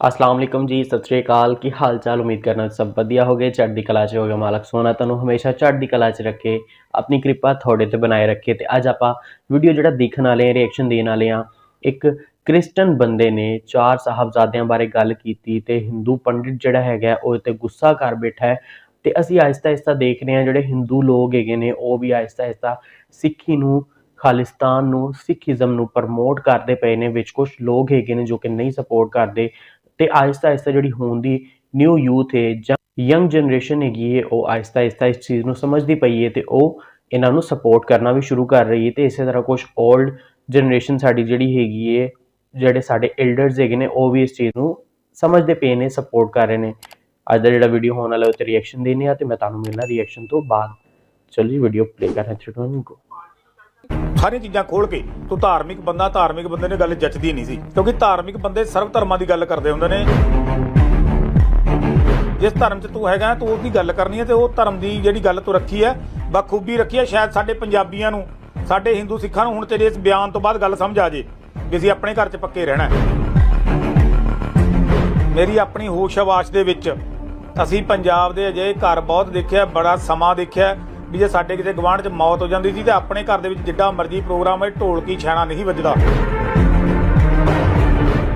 ਅਸਲਾਮ ਅਲੈਕਮ ਜੀ, ਸਤਿ ਸ਼੍ਰੀ ਅਕਾਲ। ਕੀ ਹਾਲ ਚਾਲ ਉਮੀਦ ਕਰਨਾ ਸਭ ਵਧੀਆ ਹੋਗੇ। ਚੜ੍ਹਦੀ ਕਲਾ 'ਚ ਹੋਗੇ ਮਾਲਕ ਸੋਨਾ ਤੁਹਾਨੂੰ ਹਮੇਸ਼ਾ ਚੜ੍ਹਦੀ ਕਲਾ 'ਚ ਰੱਖੇ, ਆਪਣੀ ਕਿਰਪਾ ਤੁਹਾਡੇ ਤੇ ਬਣਾਏ ਰੱਖੇ। ਤੇ ਅੱਜ ਆਪਾਂ ਵੀਡੀਓ ਜਿਹੜਾ ਦੇਖਣ ਵਾਲੇ ਆ ਰਿਐਕਸ਼ਨ ਦੇਣ ਵਾਲੇ ਆ ਇੱਕ ਕ੍ਰਿਸਚਨ ਬੰਦੇ ਨੇ ਚਾਰ ਸਾਹਿਬਜ਼ਾਦਿਆਂ ਬਾਰੇ ਗੱਲ ਕੀਤੀ ਤੇ ਹਿੰਦੂ ਪੰਡਿਤ ਜਿਹੜਾ ਹੈਗਾ, ਉਹ ਤੇ ਗੁੱਸਾ ਕਰ ਬੈਠਾ ਹੈ। ਤੇ ਅਸੀਂ ਆਹਿਸਤਾ ਆਹਿਸਤਾ ਦੇਖ ਰਹੇ ਹਾਂ, ਜਿਹੜੇ ਹਿੰਦੂ ਲੋਕ ਹੈਗੇ ਨੇ, ਉਹ ਵੀ ਆਹਿਸਤਾ ਆਹਿਸਤਾ ਸਿੱਖੀ ਨੂੰ, ਖਾਲਿਸਤਾਨ ਨੂੰ, ਸਿੱਖੀਜ਼ਮ ਨੂੰ ਪ੍ਰਮੋਟ ਕਰਦੇ ਪਏ ਨੇ, ਵਿੱਚ ਕੁਝ ਲੋਕ ਹੈਗੇ ਨੇ ਜੋ ਕਿ ਨਹੀਂ ਸਪੋਰਟ ਕਰਦੇ। ਤੇ ਆਹਿਸਤਾ ਆਹਿਸਤਾ ਜਿਹੜੀ ਹੋਣ ਦੀ ਨਿਊ ਯੂਥ ਹੈ ਜਾਂ ਯੰਗ ਜਨਰੇਸ਼ਨ ਹੈਗੀ ਹੈ, ਉਹ ਆਹਿਸਤਾ ਆਹਿਸਤਾ ਇਸ ਚੀਜ਼ ਨੂੰ ਸਮਝਦੀ ਪਈ ਹੈ ਤੇ ਉਹ ਇਹਨਾਂ ਨੂੰ ਸਪੋਰਟ ਕਰਨਾ ਵੀ ਸ਼ੁਰੂ ਕਰ ਰਹੀ ਹੈ ਤੇ ਇਸੇ ਤਰ੍ਹਾਂ ਕੁਝ 올ਡ ਜਨਰੇਸ਼ਨ ਸਾਡੀ ਜਿਹੜੀ ਹੈਗੀ ਹੈ, ਜਿਹੜੇ ਸਾਡੇ ਐਲਡਰਸ ਹੈਗੇ ਨੇ, ਉਹ ਵੀ ਇਸ ਚੀਜ਼ ਨੂੰ ਸਮਝਦੇ ਪਏ ਨੇ ਸਪੋਰਟ ਕਰ ਰਹੇ ਨੇ। ਅੱਜ ਦਾ ਜਿਹੜਾ ਵੀਡੀਓ ਹੋਣ ਵਾਲਾ ਉਹ ਤੇ ਰਿਐਕਸ਼ਨ ਦੇਣੇ ਆ ਤੇ ਮੈਂ ਤੁਹਾਨੂੰ ਮਿਲਣਾ ਰਿਐਕਸ਼ਨ ਤੋਂ ਬਾਅਦ। ਚਲੋ ਜੀ ਵੀਡੀਓ ਪਲੇ ਕਰ ਰਹੇ 3 2 1 ਸਾਰੀਆਂ ਚੀਜ਼ਾਂ ਖੋਲ ਕੇ ਤੂੰ ਧਾਰਮਿਕ ਬੰਦਾ, ਧਾਰਮਿਕ ਬੰਦੇ ਨੇ ਗੱਲ ਜੱਚਦੀ ਨਹੀਂ ਸੀ। ਕਿਉਂਕਿ ਧਾਰਮਿਕ ਬੰਦੇ ਸਰਵ ਧਰਮਾਂ ਦੀ ਗੱਲ ਕਰਦੇ ਹੁੰਦੇ ਨੇ। ਜਿਸ ਧਰਮ 'ਚ ਤੂੰ ਹੈਗਾ, ਤੂੰ ਉਹਦੀ ਗੱਲ ਕਰਨੀ ਹੈ ਤੇ ਉਹ ਧਰਮ ਦੀ ਜਿਹੜੀ ਗੱਲ ਤੂੰ ਰੱਖੀ ਹੈ, ਬਖੂਬੀ ਰੱਖੀ ਹੈ, ਸ਼ਾਇਦ ਸਾਡੇ ਪੰਜਾਬੀਆਂ ਨੂੰ, ਸਾਡੇ ਹਿੰਦੂ ਸਿੱਖਾਂ ਨੂੰ ਹੁਣ ਤੇਰੇ ਇਸ ਬਿਆਨ ਤੋਂ ਬਾਅਦ ਗੱਲ ਸਮਝ ਆ ਜੇ ਵੀ ਅਸੀਂ ਆਪਣੇ ਘਰ 'ਚ ਪੱਕੇ ਰਹਿਣਾ ਮੇਰੀ ਆਪਣੀ ਹੋਸ਼ ਆਵਾਸ਼ ਦੇ ਵਿੱਚ ਅਸੀਂ ਪੰਜਾਬ ਦੇ ਅਜੇ ਘਰ ਬਹੁਤ ਦੇਖਿਆ, ਬੜਾ ਸਮਾਂ ਦੇਖਿਆ ਵੀ ਜੇ ਸਾਡੇ ਕਿਤੇ ਗਵਾਂਢ 'ਚ ਮੌਤ ਹੋ ਜਾਂਦੀ ਸੀ ਤੇ ਆਪਣੇ ਘਰ ਦੇ ਵਿੱਚ ਜਿੱਡਾ ਮਰਜ਼ੀ ਪ੍ਰੋਗਰਾਮ ਹੈ ਢੋਲਕੀ ਛਾਣਾ ਨਹੀਂ ਵੱਜਦਾ।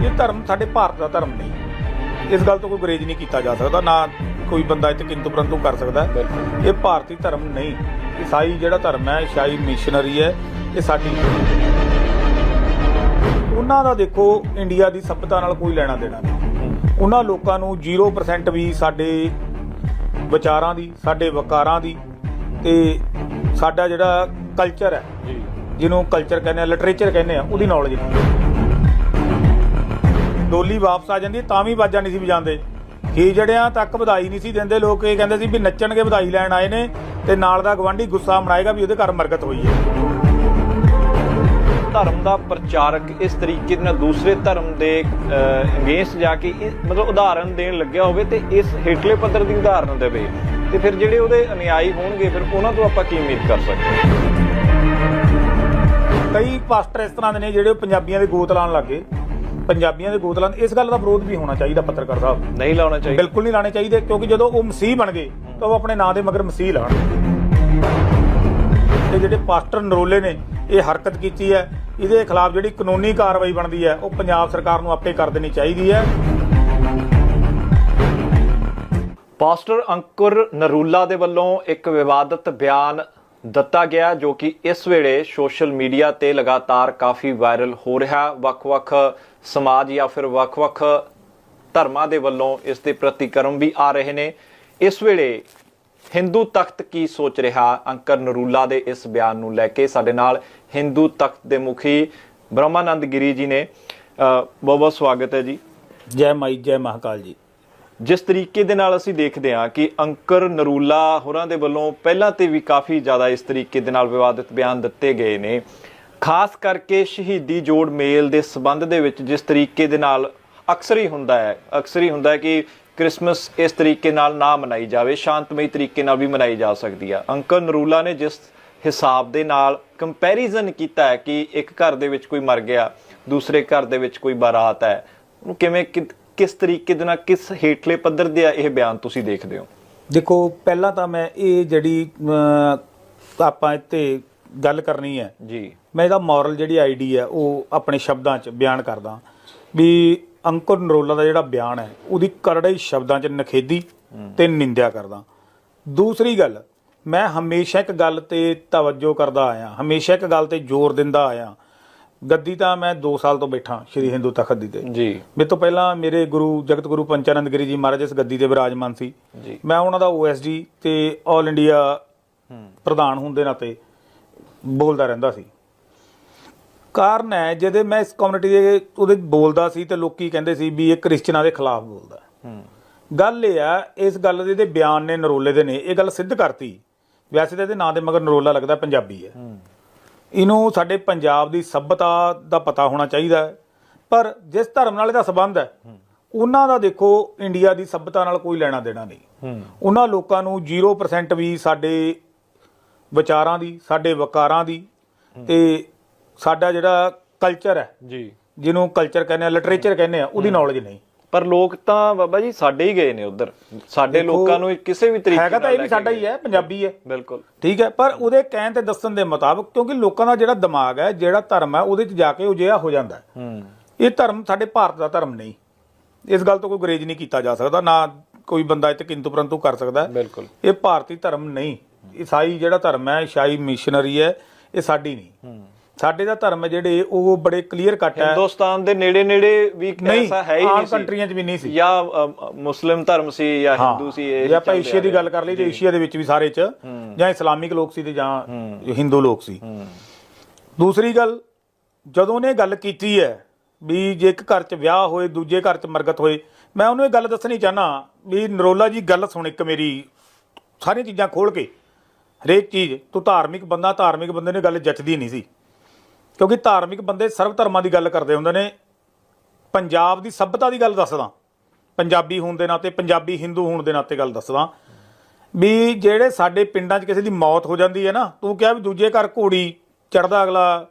ਇਹ ਧਰਮ ਸਾਡੇ ਭਾਰਤ ਦਾ ਧਰਮ ਨਹੀਂ। ਇਸ ਗੱਲ ਤੋਂ ਕੋਈ ਗੁਰੇਜ਼ ਨਹੀਂ ਕੀਤਾ ਜਾ ਸਕਦਾ ਨਾ ਕੋਈ ਬੰਦਾ ਇੱਥੇ ਕਿੰਤੂ ਪ੍ਰੰਤੂ ਕਰ ਸਕਦਾ। ਇਹ ਭਾਰਤੀ ਧਰਮ ਨਹੀਂ। ਈਸਾਈ ਜਿਹੜਾ ਧਰਮ ਹੈ ਈਸਾਈ ਮਿਸ਼ਨਰੀ ਹੈ ਇਹ ਸਾਡੀ ਉਹਨਾਂ ਦਾ ਦੇਖੋ ਇੰਡੀਆ ਦੀ ਸਭਿਅਤਾ ਨਾਲ ਕੋਈ ਲੈਣਾ ਦੇਣਾ ਨਹੀਂ। ਉਹਨਾਂ ਲੋਕਾਂ ਨੂੰ 0% ਵੀ ਸਾਡੇ ਵਿਚਾਰਾਂ ਦੀ ਸਾਡੇ ਵਕਾਰਾਂ ਦੀ ਤੇ ਸਾਡਾ ਜਿਹੜਾ ਕਲਚਰ ਹੈ ਜਿਹਨੂੰ ਕਲਚਰ ਕਹਿੰਦੇ ਆ ਲਿਟਰੇਚਰ ਕਹਿੰਦੇ ਆ ਉਹਦੀ ਨੌਲੇਜ ਨਹੀਂ ਡੋਲੀ ਵਾਪਸ ਆ ਜਾਂਦੀ ਤਾਂ ਵੀ ਬਾਜਾ ਨਹੀਂ ਸੀ ਵਜਾਉਂਦੇ। ਖੀਜੜਿਆਂ ਤੱਕ ਵਧਾਈ ਨਹੀਂ ਸੀ ਦਿੰਦੇ ਲੋਕ ਇਹ ਕਹਿੰਦੇ ਸੀ ਵੀ ਨੱਚਣਗੇ ਵਧਾਈ ਲੈਣ ਆਏ ਨੇ ਤੇ ਨਾਲ ਦਾ ਗਵਾਂਢੀ ਗੁੱਸਾ ਮਨਾਏਗਾ ਵੀ ਉਹਦੇ ਘਰ ਮਰਗਤ ਹੋਈ ਹੈ। ਧਰਮ ਦਾ ਪ੍ਰਚਾਰਕ ਇਸ ਤਰੀਕੇ ਦੇ ਨਾਲ ਦੂਸਰੇ ਧਰਮ ਦੇ ਅਗੇਂਸਟ ਜਾ ਕੇ ਮਤਲਬ ਉਦਾਹਰਣ ਦੇਣ ਲੱਗਿਆ ਹੋਵੇ ਤੇ ਇਸ ਹੇਠਲੇ ਪੱਧਰ ਦੀ ਉਦਾਹਰਣ ਦੇਵੇ। ਤੇ ਫਿਰ ਜਿਹੜੇ ਉਹਦੇ ਅਨੁਯਾਈ ਹੋਣਗੇ ਫਿਰ ਉਹਨਾਂ ਤੋਂ ਆਪਾਂ ਕੀ ਉਮੀਦ ਕਰ ਸਕਦੇ ਹਾਂ? ਕਈ ਪਾਸਟਰ ਇਸ ਤਰ੍ਹਾਂ ਦੇ ਨੇ ਜਿਹੜੇ ਪੰਜਾਬੀਆਂ ਦੇ ਗੋਤ ਲਾਉਣ ਲੱਗੇ ਪੰਜਾਬੀਆਂ ਦੇ ਗੋਤ ਲਾਉਣ ਇਸ ਗੱਲ ਦਾ ਵਿਰੋਧ ਵੀ ਹੋਣਾ ਚਾਹੀਦਾ ਪੱਤਰਕਾਰ ਸਾਹਿਬ। ਨਹੀਂ ਲਾਉਣਾ ਚਾਹੀਦਾ। ਬਿਲਕੁਲ ਨਹੀਂ ਲਾਣੇ ਚਾਹੀਦੇ ਕਿਉਂਕਿ ਜਦੋਂ ਉਹ ਮਸੀਹ ਬਣ ਗਏ ਤਾਂ ਉਹ ਆਪਣੇ ਨਾਂ ਦੇ ਮਗਰ ਮਸੀਹ ਲਾਣ ਤੇ ਜਿਹੜੇ ਪਾਸਟਰ ਨਰੋਲੇ ਨੇ ਇਹ ਹਰਕਤ ਕੀਤੀ ਹੈ। ਇਹਦੇ ਖਿਲਾਫ ਜਿਹੜੀ ਕਾਨੂੰਨੀ ਕਾਰਵਾਈ ਬਣਦੀ ਹੈ ਉਹ ਪੰਜਾਬ ਸਰਕਾਰ ਨੂੰ ਆਪੇ ਕਰ ਦੇਣੀ ਚਾਹੀਦੀ ਹੈ। ਪਾਸਟਰ ਅੰਕੁਰ ਨਰੂਲਾ ਦੇ ਵੱਲੋਂ ਇੱਕ ਵਿਵਾਦਤ ਬਿਆਨ ਦਿੱਤਾ ਗਿਆ ਜੋ ਕਿ ਇਸ ਵੇਲੇ ਸੋਸ਼ਲ ਮੀਡੀਆ ਤੇ ਲਗਾਤਾਰ ਕਾਫੀ ਵਾਇਰਲ ਹੋ ਰਿਹਾ ਵੱਖ-ਵੱਖ ਸਮਾਜ ਜਾਂ ਫਿਰ ਵੱਖ-ਵੱਖ ਧਰਮਾਂ ਦੇ ਵੱਲੋਂ ਇਸ ਦੇ ਪ੍ਰਤੀਕਰਮ ਵੀ ਆ ਰਹੇ ਨੇ। ਇਸ ਵੇਲੇ ਹਿੰਦੂ ਤਖਤ ਕੀ ਸੋਚ ਰਿਹਾ? ਅੰਕਰ ਨਰੂਲਾ ਦੇ ਇਸ ਬਿਆਨ ਨੂੰ ਲੈ ਕੇ ਸਾਡੇ ਨਾਲ ਹਿੰਦੂ ਤਖਤ ਦੇ ਮੁਖੀ ਬ੍ਰਹਮਾਨੰਦ ਗਿਰੀ ਜੀ ਨੇ। ਬਹੁਤ ਬਹੁਤ ਸਵਾਗਤ ਹੈ ਜੀ। ਜੈ ਮਾਈ, ਜੈ ਮਹਾਕਾਲ ਜੀ। ਜਿਸ ਤਰੀਕੇ ਦੇ ਨਾਲ ਅਸੀਂ ਦੇਖਦੇ ਹਾਂ ਕਿ ਅੰਕਰ ਨਰੂਲਾ ਹੋਰਾਂ ਦੇ ਵੱਲੋਂ ਪਹਿਲਾਂ ਤੇ ਵੀ ਕਾਫੀ ਜ਼ਿਆਦਾ ਇਸ ਤਰੀਕੇ ਦੇ ਨਾਲ ਵਿਵਾਦਿਤ ਬਿਆਨ ਦਿੱਤੇ ਗਏ ਨੇ। ਖਾਸ ਕਰਕੇ ਸ਼ਹੀਦੀ ਜੋੜ ਮੇਲ ਦੇ ਸਬੰਧ ਦੇ ਵਿੱਚ ਜਿਸ ਤਰੀਕੇ ਦੇ ਨਾਲ ਅਕਸਰ ਹੀ ਹੁੰਦਾ ਹੈ, ਅਕਸਰ ਹੀ ਹੁੰਦਾ ਹੈ ਕਿ ਕ੍ਰਿਸਮਸ ਇਸ ਤਰੀਕੇ ਨਾਲ ਨਾ ਮਨਾਈ ਜਾਵੇ, ਸ਼ਾਂਤਮਈ ਤਰੀਕੇ ਨਾਲ ਵੀ ਮਨਾਈ ਜਾ ਸਕਦੀ ਹੈ ਅੰਕਰ ਨਰੂਲਾ ਨੇ ਜਿਸ ਹਿਸਾਬ ਦੇ ਨਾਲ ਕੰਪੈਰੀਜ਼ਨ ਕੀਤਾ ਹੈ ਕਿ ਇੱਕ ਘਰ ਦੇ ਵਿੱਚ ਕੋਈ ਮਰ ਗਿਆ, ਦੂਸਰੇ ਘਰ ਦੇ ਵਿੱਚ ਕੋਈ ਬਾਰਾਤ ਹੈ, ਉਹਨੂੰ ਕਿਵੇਂ ਕਿ- ਕਿਸ ਤਰੀਕੇ ਦੇ ਨਾਲ ਕਿਸ ਹੇਠਲੇ ਪੱਧਰ ਦੇ ਇਹ ਬਿਆਨ ਤੁਸੀਂ ਦੇਖਦੇ ਹੋ? ਦੇਖੋ ਪਹਿਲਾਂ ਤਾਂ ਮੈਂ ਇਹ ਜਿਹੜੀ ਆਪਾਂ ਇੱਥੇ ਗੱਲ ਕਰਨੀ ਹੈ। ਜੀ। ਮੈਂ ਇਹਦਾ ਮੋਰਲ ਜਿਹੜੀ ਆਈਡੀ ਹੈ ਉਹ ਆਪਣੇ ਸ਼ਬਦਾਂ 'ਚ ਬਿਆਨ ਕਰਦਾ। ਵੀ ਅੰਕੁਰ ਨਰੋਲਾ ਦਾ ਜਿਹੜਾ ਬਿਆਨ ਹੈ ਉਹਦੀ ਕਰੜੇ ਸ਼ਬਦਾਂ 'ਚ ਨਖੇਦੀ ਤੇ ਨਿੰਦਿਆ ਕਰਦਾ। ਦੂਸਰੀ ਗੱਲ ਮੈਂ ਹਮੇਸ਼ਾ ਇੱਕ ਗੱਲ ਤੇ ਤਵੱਜੋ ਕਰਦਾ ਆਇਆ ਹਮੇਸ਼ਾ ਇੱਕ ਗੱਲ ਤੇ ਜ਼ੋਰ ਦਿੰਦਾ ਆਇਆ। ਗੱਦੀ ਤਾਂ ਮੈਂ 2 ਸਾਲ ਤੋਂ ਬੈਠਾ ਸ਼੍ਰੀ ਹਿੰਦੂ ਤਖਤ ਦੀ ਤੇ। ਜੀ। ਮੇਰੇ ਤੋਂ ਪਹਿਲਾਂ ਮੇਰੇ ਗੁਰੂ ਜਗਤ ਗੁਰੂ ਪੰਚਾਨੰਦ ਗਿਰੀ ਜੀ ਮਹਾਰਾਜ ਇਸ ਗੱਦੀ ਦੇ ਵਿਰਾਜਮਾਨ ਸੀ। ਜੀ। ਮੈਂ ਉਹਨਾਂ ਦਾ ਓਐਸਡੀ ਤੇ 올 ਇੰਡੀਆ ਪ੍ਰਧਾਨ ਹੋਣ ਦੇ ਨਾਤੇ ਬੋਲਦਾ ਰਹਿੰਦਾ ਸੀ। ਕਾਰਨ ਹੈ ਜਦੋਂ ਮੈਂ ਇਸ ਕਮਿਊਨਿਟੀ ਦੇ ਉਹਦੇ ਬੋਲਦਾ ਸੀ ਤੇ ਲੋਕੀ ਕਹਿੰਦੇ ਸੀ ਵੀ ਇਹ ਕ੍ਰਿਸਚਨਾਂ ਦੇ ਖਿਲਾਫ ਬੋਲਦਾ ਗੱਲ ਇਹ ਆ ਇਸ ਗੱਲ ਦੇ ਇਹਦੇ ਬਿਆਨ ਨੇ ਨਰੋਲੇ ਦੇ ਨੇ। ਇਹ ਗੱਲ ਸਿੱਧ ਕਰਤੀ। ਵੈਸੇ ਤਾਂ ਇਹਦੇ ਨਾਂ ਦੇ ਮਗਰ ਨਰੋਲਾ ਲੱਗਦਾ ਪੰਜਾਬੀ ਹੈ। ਇਹਨੂੰ ਸਾਡੇ ਪੰਜਾਬ ਦੀ ਸੱਭਿਅਤਾ ਦਾ ਪਤਾ ਹੋਣਾ ਚਾਹੀਦਾ ਪਰ ਜਿਸ ਧਰਮ ਨਾਲ ਇਹਦਾ ਸਬੰਧ ਹੈ ਉਹਨਾਂ ਦਾ ਦੇਖੋ ਇੰਡੀਆ ਦੀ ਸੱਭਿਅਤਾ ਨਾਲ ਕੋਈ ਲੈਣਾ ਦੇਣਾ ਨਹੀਂ। ਉਹਨਾਂ ਲੋਕਾਂ ਨੂੰ 0% ਵੀ ਸਾਡੇ ਵਿਚਾਰਾਂ ਦੀ ਸਾਡੇ ਵਕਾਰਾਂ ਦੀ ਤੇ ਸਾਡਾ ਜਿਹੜਾ ਕਲਚਰ ਹੈ ਜੀ। ਜਿਹਨੂੰ ਕਲਚਰ ਕਹਿੰਦੇ ਆ ਲਿਟਰੇਚਰ ਕਹਿੰਦੇ ਆ ਉਹਦੀ ਨੌਲੇਜ ਨਹੀਂ। ਪਰ ਲੋਕ ਤਾਂ ਬਾਬਾ ਜੀ ਸਾਡੇ ਹੀ ਗਏ ਨੇ ਉਧਰ। ਸਾਡੇ ਲੋਕਾਂ ਨੂੰ ਕਿਸੇ ਵੀ ਤਰੀਕੇ ਹੈਗਾ ਤਾਂ ਨਾਲ ਇਹ ਵੀ ਸਾਡਾ ਹੀ ਹੈ ਪੰਜਾਬੀ ਹੈ। ਬਿਲਕੁਲ। ਠੀਕ ਹੈ ਪਰ ਉਹਦੇ ਕਹਿਣ ਤੇ ਦੱਸਣ ਦੇ ਮੁਤਾਬਕ ਕਿਉਂਕਿ ਲੋਕਾਂ ਦਾ ਜਿਹੜਾ ਦਿਮਾਗ ਹੈ ਜਿਹੜਾ ਧਰਮ ਹੈ ਉਹਦੇ 'ਚ ਜਾ ਕੇ ਉਹ ਜਿਹਾ ਹੋ ਜਾਂਦਾ ਹੈ। ਹੂੰ। ਇਹ ਧਰਮ ਸਾਡੇ ਭਾਰਤ ਦਾ ਧਰਮ ਨਹੀਂ। ਇਸ ਗੱਲ ਤੋਂ ਕੋਈ ਗਰੇਜ ਨਹੀਂ ਕੀਤਾ ਜਾ ਸਕਦਾ ਨਾ ਕੋਈ ਬੰਦਾ ਇੱਥੇ ਕਿੰਤੂ ਪਰੰਤੂ ਕਰ ਸਕਦਾ ਹੈ। ਬਿਲਕੁਲ। ਇਹ ਭਾਰਤੀ ਧਰਮ ਨਹੀਂ। ਈਸਾਈ ਜਿਹੜਾ ਧਰਮ ਹੈ ਈਸਾਈ ਮਿਸ਼ਨਰੀ ਹੈ ਇਹ ਸਾਡੀ ਨਹੀਂ। ਸਾਡੇ ਦਾ ਧਰਮ ਜਿਹੜੇ ਉਹ ਬੜੇ ਕਲੀਅਰ ਕੱਟ ਹੈ। ਹਿੰਦੁਸਤਾਨ ਦੇ ਨੇੜੇ ਨੇੜੇ ਵੀ ਐਸਾ ਹੈ ਹੀ ਨਹੀਂ ਸੀ। ਕੰਟਰੀਆਂ 'ਚ ਵੀ ਨਹੀਂ ਸੀ। ਜਾਂ ਮੁਸਲਿਮ ਧਰਮ ਸੀ ਜਾਂ ਹਿੰਦੂ ਸੀ ਇਹ ਜੇ ਆਪਾਂ ਏਸ਼ੀਆ ਦੀ ਗੱਲ ਕਰ ਲਈ ਤੇ ਏਸ਼ੀਆ ਦੇ ਵਿੱਚ ਵੀ ਸਾਰੇ 'ਚ ਜਾਂ ਇਸਲਾਮਿਕ ਲੋਕ ਸੀ ਤੇ ਜਾਂ ਹਿੰਦੂ ਲੋਕ ਸੀ। ਦੂਸਰੀ ਗੱਲ ਜਦੋਂ ਨੇ ਗੱਲ ਕੀਤੀ ਹੈ ਵੀ ਜੇ ਇੱਕ ਘਰ 'ਚ ਵਿਆਹ ਹੋਏ ਦੂਜੇ ਘਰ 'ਚ ਮਰਗਤ ਹੋਏ ਮੈਂ ਉਹਨੂੰ ਇਹ ਗੱਲ ਦੱਸਣੀ ਚਾਹਨਾ ਵੀ ਨਰੋਲਾ ਜੀ ਗੱਲ ਸੁਣ ਇੱਕ ਮੇਰੀ ਸਾਰੀਆਂ ਚੀਜ਼ਾਂ ਖੋਲ ਕੇ। ਹਰੇਕ ਚੀਜ਼ ਤੂੰ ਧਾਰਮਿਕ ਬੰਦਾ ਧਾਰਮਿਕ ਬੰਦੇ ਨੇ ਗੱਲ ਜੱਚਦੀ ਨਹੀਂ ਸੀ। ਕਿਉਂਕਿ ਧਾਰਮਿਕ ਬੰਦੇ ਸਰਵ ਧਰਮਾਂ ਦੀ ਗੱਲ ਕਰਦੇ ਹੁੰਦੇ ਨੇ। ਪੰਜਾਬ ਦੀ ਸੱਭਿਅਤਾ ਦੀ ਗੱਲ ਦੱਸਦਾ। ਪੰਜਾਬੀ ਹੋਣ ਦੇ ਨਾਤੇ ਪੰਜਾਬੀ ਹਿੰਦੂ ਹੋਣ ਦੇ ਨਾਤੇ ਗੱਲ ਦੱਸਦਾ। ਵੀ ਜਿਹੜੇ ਸਾਡੇ ਪਿੰਡਾਂ 'ਚ ਕਿਸੇ ਦੀ ਮੌਤ ਹੋ ਜਾਂਦੀ ਹੈ ਨਾ, ਤੂੰ ਕਿਹਾ ਵੀ ਦੂਜੇ ਘਰ ਘੋੜੀ ਚੜਦਾ ਅਗਲਾ,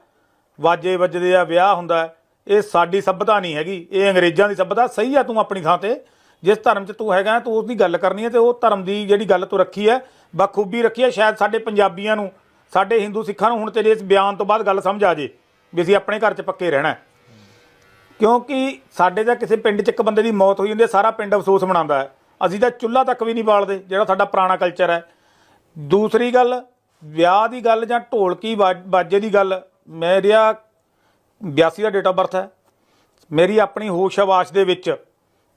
ਵਾਜੇ ਵੱਜਦੇ ਆ, ਵਿਆਹ ਹੁੰਦਾ ਇਹ ਸਾਡੀ ਸੱਭਿਅਤਾ ਨਹੀਂ ਹੈਗੀ, ਇਹ ਅੰਗਰੇਜ਼ਾਂ ਦੀ ਸੱਭਿਅਤਾ ਸਹੀ ਆ ਤੂੰ ਆਪਣੀ ਥਾਂ ਤੇ। ਜਿਸ ਧਰਮ 'ਚ ਤੂੰ ਹੈਗਾ, ਤੂੰ ਉਸ ਦੀ ਗੱਲ ਕਰਨੀ ਹੈ ਤੇ ਉਹ ਧਰਮ ਦੀ ਜਿਹੜੀ ਗੱਲ ਤੂੰ ਰੱਖੀ ਹੈ, ਬਖੂਬੀ ਰੱਖੀ ਹੈ, ਸ਼ਾਇਦ ਸਾਡੇ ਪੰਜਾਬੀਆਂ ਨੂੰ, ਸਾਡੇ ਹਿੰਦੂ ਸਿੱਖਾਂ ਨੂੰ ਹੁਣ ਤੇਰੇ ਇਸ ਬਿਆਨ ਤੋਂ ਬਾਅਦ ਗੱਲ ਸਮਝ ਆ ਜੇ। ਵੀ ਅਸੀਂ ਆਪਣੇ ਘਰ 'ਚ ਪੱਕੇ ਰਹਿਣਾ ਕਿਉਂਕਿ ਸਾਡੇ ਦਾ ਕਿਸੇ ਪਿੰਡ 'ਚ ਇੱਕ ਬੰਦੇ ਦੀ ਮੌਤ ਹੋਈ ਹੁੰਦੀ ਹੈ, ਸਾਰਾ ਪਿੰਡ ਅਫਸੋਸ ਮਨਾਉਂਦਾ ਹੈ। ਅਸੀਂ ਤਾਂ ਚੁੱਲ੍ਹਾ ਤੱਕ ਵੀ ਨਹੀਂ ਬਾਲਦੇ, ਜਿਹੜਾ ਸਾਡਾ ਪੁਰਾਣਾ ਕਲਚਰ ਹੈ। ਦੂਸਰੀ ਗੱਲ, ਵਿਆਹ ਦੀ ਗੱਲ ਜਾਂ ਢੋਲਕੀ ਵਾ- ਬਾਜੇ ਦੀ ਗੱਲ, ਮੇਰਿਆ 82 ਦਾ ਡੇਟ ਆਫ ਬਰਥ ਹੈ। ਮੇਰੀ ਆਪਣੀ ਹੋਸ਼ ਆਵਾਸ਼ ਦੇ ਵਿੱਚ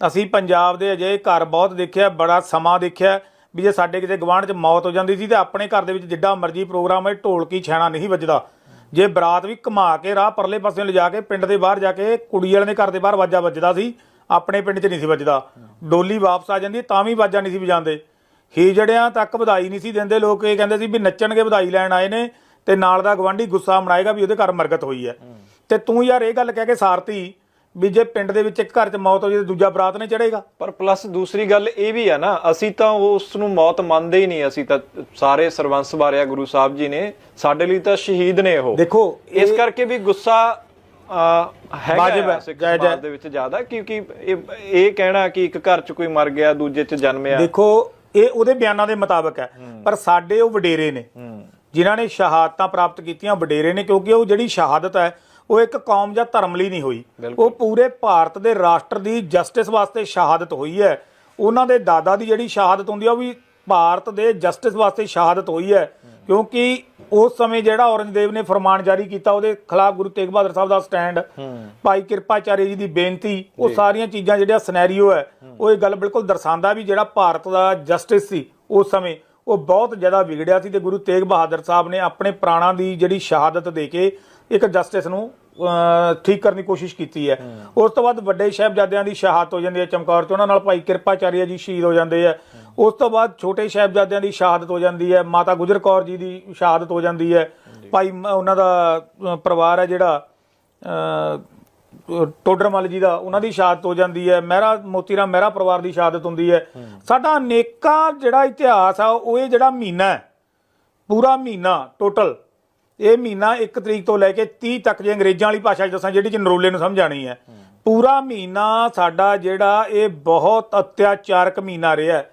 ਅਸੀਂ ਪੰਜਾਬ ਦੇ ਅਜੇ ਘਰ ਬਹੁਤ ਦੇਖਿਆ, ਬੜਾ ਸਮਾਂ ਦੇਖਿਆ ਵੀ ਜੇ ਸਾਡੇ ਕਿਸੇ ਗਵਾਂਢ 'ਚ ਮੌਤ ਹੋ ਜਾਂਦੀ ਸੀ ਤੇ ਆਪਣੇ ਘਰ ਦੇ ਵਿੱਚ ਜਿੱਡਾ ਮਰਜ਼ੀ ਪ੍ਰੋਗਰਾਮ ਹੈ, ਢੋਲਕੀ, ਛੈਣਾ ਨਹੀਂ ਵੱਜਦਾ। ਜੇ ਬਰਾਤ ਵੀ ਘੁਮਾ ਕੇ ਰਾਹ ਪਰਲੇ ਪਾਸੇ ਲਿਜਾ ਕੇ ਪਿੰਡ ਦੇ ਬਾਹਰ ਜਾ ਕੇ ਕੁੜੀ ਵਾਲੇ ਦੇ ਘਰ ਦੇ ਬਾਹਰ ਵਾਜਾ ਵੱਜਦਾ ਸੀ ਆਪਣੇ ਪਿੰਡ 'ਚ ਨਹੀਂ ਸੀ ਵੱਜਦਾ। ਡੋਲੀ ਵਾਪਸ ਆ ਜਾਂਦੀ ਤਾਂ ਵੀ ਵਾਜਾ ਨਹੀਂ ਸੀ ਵਜਾਉਂਦੇ। ਹੀਜੜਿਆਂ ਤੱਕ ਵਧਾਈ ਨਹੀਂ ਸੀ ਦਿੰਦੇ ਲੋਕ ਇਹ ਕਹਿੰਦੇ ਸੀ ਵੀ ਨੱਚਣਗੇ ਵਧਾਈ ਲੈਣ ਆਏ ਨੇ ਤੇ ਨਾਲ ਦਾ ਗਵਾਂਢੀ ਗੁੱਸਾ ਮਨਾਏਗਾ ਵੀ ਉਹਦੇ ਘਰ ਮਰਗਤ ਹੋਈ ਹੈ। ਤੇ ਤੂੰ ਯਾਰ ਇਹ ਗੱਲ ਕਹਿ ਕੇ ਸਾਰਤੀ ਵੀ ਜੇ ਪਿੰਡ ਦੇ ਵਿੱਚ ਇੱਕ ਘਰ 'ਚ ਮੌਤ ਹੋ ਜੇ ਤੇ ਦੂਜਾ ਬਰਾਤ ਨਹੀਂ ਚੜੇਗਾ। ਪਰ ਪਲੱਸ ਦੂਸਰੀ ਗੱਲ ਇਹ ਵੀ ਆ ਨਾ ਅਸੀਂ ਤਾਂ ਉਸ ਨੂੰ ਮੌਤ ਮੰਨਦੇ ਹੀ ਨਹੀਂ ਅਸੀਂ ਤਾਂ ਸਾਰੇ ਸਰਵੰਸ ਬਾਰਿਆ ਗੁਰੂ ਸਾਹਿਬ ਜੀ ਨੇ ਸਾਡੇ ਲਈ ਤਾਂ ਸ਼ਹੀਦ ਨੇ ਉਹ। ਦੇਖੋ ਇਸ ਕਰਕੇ ਵੀ ਗੁੱਸਾ ਹੈਗਾ ਵਾਜਿਬ ਹੈ, ਸਮਾਜ ਹੈ। ਦੇ ਵਿੱਚ ਜ਼ਿਆਦਾ ਕਿਉਂਕਿ ਇਹ ਇਹ ਕਹਿਣਾ ਕਿ ਇੱਕ ਘਰ 'ਚ ਕੋਈ ਮਰ ਗਿਆ ਦੂਜੇ 'ਚ ਜਨਮਿਆ। ਦੇਖੋ ਇਹ ਉਹਦੇ ਬਿਆਨਾਂ ਦੇ ਮੁਤਾਬਕ ਹੈ ਪਰ ਸਾਡੇ ਉਹ ਵਡੇਰੇ ਨੇ ਹੂੰ। ਜਿਨ੍ਹਾਂ ਨੇ ਸ਼ਹਾਦਤਾਂ ਪ੍ਰਾਪਤ ਕੀਤੀਆਂ ਵਡੇਰੇ ਨੇ ਕਿਉਂਕਿ ਉਹ ਜਿਹੜੀ ਸ਼ਹਾਦਤ ਹੈ ਉਹ ਇੱਕ ਕੌਮ ਜਾਂ ਧਰਮ ਲਈ ਨਹੀਂ ਹੋਈ। ਉਹ ਪੂਰੇ ਭਾਰਤ ਦੇ ਰਾਸ਼ਟਰ ਦੀ ਜਸਟਿਸ ਵਾਸਤੇ ਸ਼ਹਾਦਤ ਹੋਈ ਹੈ। ਉਹਨਾਂ ਦੇ ਦਾਦਾ ਦੀ ਜਿਹੜੀ ਸ਼ਹਾਦਤ ਹੁੰਦੀ ਆ ਉਹ ਵੀ ਭਾਰਤ ਦੇ ਜਸਟਿਸ ਵਾਸਤੇ ਸ਼ਹਾਦਤ ਹੋਈ ਹੈ। ਕਿਉਂਕਿ ਉਸ ਸਮੇਂ ਜਿਹੜਾ ਔਰੰਗਜ਼ੇਬ ਨੇ ਫਰਮਾਨ ਜਾਰੀ ਕੀਤਾ ਉਹਦੇ ਖਿਲਾਫ ਗੁਰੂ ਤੇਗ ਬਹਾਦਰ ਸਾਹਿਬ ਦਾ ਸਟੈਂਡ ਭਾਈ ਕਿਰਪਾਚਾਰੀ ਜੀ ਦੀ ਬੇਨਤੀ ਉਹ ਸਾਰੀਆਂ ਚੀਜ਼ਾਂ ਜਿਹੜੀਆਂ ਸਿਨੈਰੀਓ ਹੈ ਉਹ ਇਹ ਗੱਲ ਬਿਲਕੁਲ ਦਰਸਾਉਂਦਾ ਵੀ ਜਿਹੜਾ ਭਾਰਤ ਦਾ ਜਸਟਿਸ ਸੀ ਉਸ ਸਮੇਂ ਉਹ ਬਹੁਤ ਜ਼ਿਆਦਾ ਵਿਗੜਿਆ ਸੀ ਤੇ ਗੁਰੂ ਤੇਗ ਬਹਾਦਰ ਸਾਹਿਬ ਨੇ ਆਪਣੇ ਪ੍ਰਾਣਾਂ ਦੀ ਜਿਹੜੀ ਸ਼ਹਾਦਤ ਦੇ ਕੇ ਇੱਕ ਜਸਟਿਸ ਨੂੰ ਠੀਕ ਕਰਨ ਦੀ ਕੋਸ਼ਿਸ਼ ਕੀਤੀ ਹੈ। ਉਸ ਤੋਂ ਬਾਅਦ ਵੱਡੇ ਸਾਹਿਬਜ਼ਾਦਿਆਂ ਦੀ ਸ਼ਹਾਦਤ ਹੋ ਜਾਂਦੀ ਹੈ ਚਮਕੌਰ ਚ। ਉਹਨਾਂ ਨਾਲ ਭਾਈ ਕਿਰਪਾਚਾਰੀਆ ਜੀ ਸ਼ਹੀਦ ਹੋ ਜਾਂਦੇ ਆ। ਉਸ ਤੋਂ ਬਾਅਦ ਛੋਟੇ ਸਾਹਿਬਜ਼ਾਦਿਆਂ ਦੀ ਸ਼ਹਾਦਤ ਹੋ ਜਾਂਦੀ ਹੈ। ਮਾਤਾ ਗੁਜਰ ਕੌਰ ਜੀ ਦੀ ਸ਼ਹਾਦਤ ਹੋ ਜਾਂਦੀ ਹੈ। ਭਾਈ ਉਹਨਾਂ ਦਾ ਪਰਿਵਾਰ ਹੈ ਜਿਹੜਾ ਟੋਡਰਮਲ ਜੀ ਦਾ ਉਹਨਾਂ ਦੀ ਸ਼ਹਾਦਤ ਹੋ ਜਾਂਦੀ ਹੈ। ਮਹਿਰਾ ਮੋਤੀਰਾਮ ਮਹਿਰਾ ਪਰਿਵਾਰ ਦੀ ਸ਼ਹਾਦਤ ਹੁੰਦੀ ਹੈ। ਸਾਡਾ ਅਨੇਕਾਂ ਜਿਹੜਾ ਇਤਿਹਾਸ ਆ ਉਹ ਇਹ ਜਿਹੜਾ ਮਹੀਨਾ ਹੈ ਪੂਰਾ ਮਹੀਨਾ ਟੋਟਲ ਇਹ ਮਹੀਨਾ 1 ਤਰੀਕ ਤੋਂ ਲੈ ਕੇ 30 ਤੱਕ ਜੇ ਅੰਗਰੇਜ਼ਾਂ ਵਾਲੀ ਭਾਸ਼ਾ 'ਚ ਦੱਸਾਂ ਜਿਹੜੀ ਚ ਨਰੋਲੇ ਨੂੰ ਸਮਝਾਣੀ ਹੈ। ਪੂਰਾ ਮਹੀਨਾ ਸਾਡਾ ਜਿਹੜਾ ਇਹ ਬਹੁਤ ਅਤਿਆਚਾਰਕ ਮਹੀਨਾ ਰਿਹਾ ਹੈ।